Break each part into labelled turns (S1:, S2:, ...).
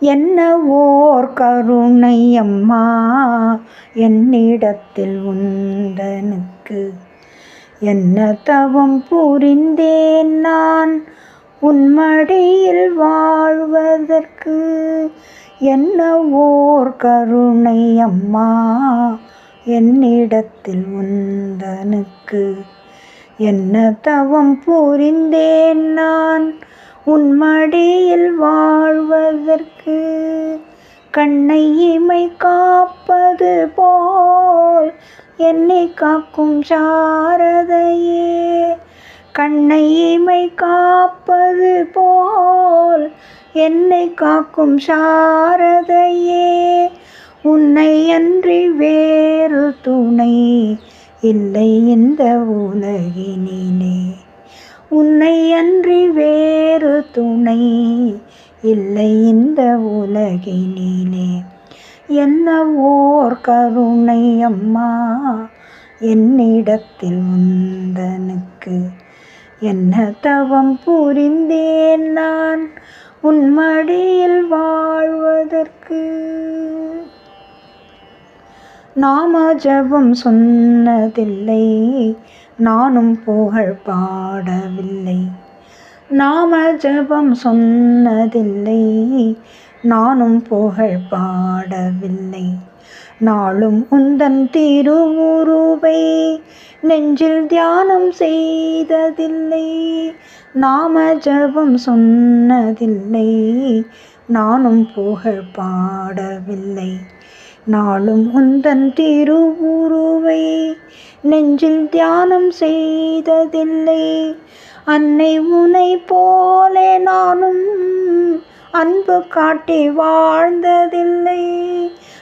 S1: என்ன ஓர் கருணை அம்மா என்னிடத்தில் உந்தனுக்கு என்ன தவம் புரிந்தேன் நான்? உன்மடியில் வாழ்வதற்கு என்ன ஓர் கருணை அம்மா என்னிடத்தில் உந்தனுக்கு என்ன தவம் புரிந்தேன் நான்? உன்மடியில் வாழ்வதற்கு கண்ணை இமை காப்பது போல் என்னை காக்கும் சாரதையே. கண்ணை இமை காப்பது போல் என்னை காக்கும் சாரதையே. உன்னை அன்றி வேறு துணை இல்லை இந்த உலகினே உன்னை அன்றி வேறு துணை இல்லை இந்த உலகினிலே என்ன ஓர் கருணை அம்மா என்னிடத்தில் உந்தனுக்கு என்ன தவம் புரிந்தேன் நான் உன் மடியில் வாழ்வதற்கு. நாம ஜபம் சொன்னதில்லை. நானும் புகழ் பாடவில்லை. நாம ஜபம் சொன்னதில்லை. நானும் புகழ் பாடவில்லை. நாளும் உந்தன் திருவுருவை நெஞ்சில் தியானம் செய்ததில்லை. நாம ஜபம் சொன்னதில்லை. நானும் புகழ் பாடவில்லை. நாளும் உந்தன் திருவுருவை நெஞ்சில் தியானம் செய்ததில்லை. அன்னை உனை போலே நானும் அன்பு காட்டி வாழ்ந்ததில்லை.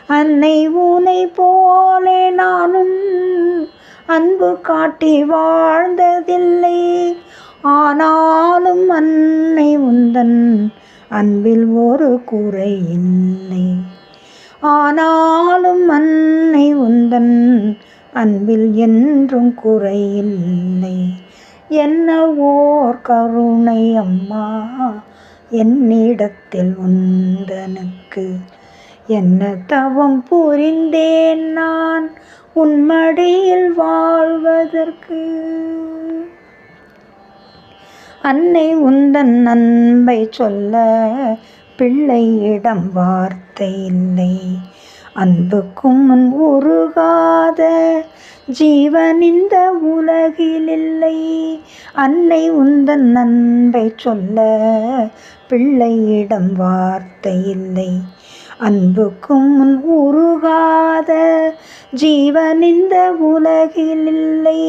S1: அன்னை உனை போலே நானும் அன்பு காட்டி வாழ்ந்ததில்லை. ஆனாலும் அன்னை உந்தன் அன்பில் ஒரு குறை இல்லை. ஆனாலும் அன்னை உந்தன் அன்பில் என்றும் குறையில்லை. என்ன ஓர் கருணை அம்மா என்னிடத்தில் உந்தனுக்கு என்ன தவம் புரிந்தேன் நான் உன்மடியில் வாழ்வதற்கு? அன்னை உந்தன் அன்பை சொல்ல பிள்ளையிடம் வார்த்தை இல்லை. அன்புக்கும் முன் உருகாத ஜீவன் இந்த உலகில் இல்லை அன்னை உந்தன் அன்பை சொல்ல பிள்ளையிடம் வார்த்தை இல்லை. அன்புக்கும் முன் உருகாத ஜீவன் இந்த உலகில் இல்லை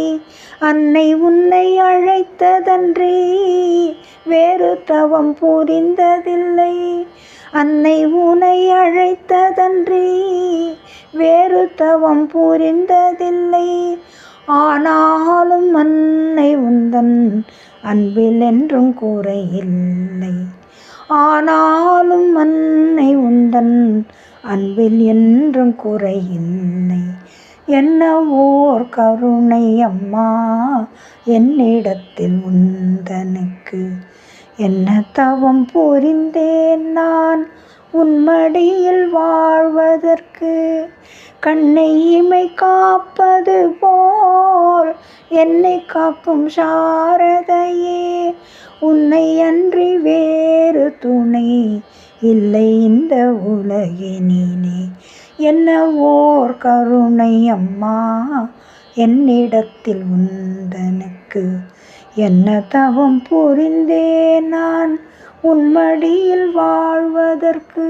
S1: அன்னை உன்னை அழைத்ததன்றி வேறு தவம் புரிந்ததில்லை. அன்னை உன்னை அழைத்ததன்றி வேறு தவம் புரிந்ததில்லை. ஆனாலும் அன்னை உந்தன் அன்பில் என்றும் கூறையில்லை. ஆனாலும் அன்னை உந்தன் அன்பில் என்றும் குறையில்லை. என்ன ஓர் கருணை அம்மா? என்னிடத்தில் உந்தனுக்கு என்ன தவம் புரிந்தேன் நான்? உன்மடியில் வாழ்வதற்கு கண்ணை இமை காப்பது போல் என்னை காக்கும் சாரதையே. உன்னை அன்றி வேறு துணை இல்லை இந்த உலகினிலே. என்ன ஓர் கருணை அம்மா? என்னிடத்தில் உந்தனுக்கு என்ன தவம் புரிந்தேன் நான்? உன்மடியில் வாழ்வதற்கு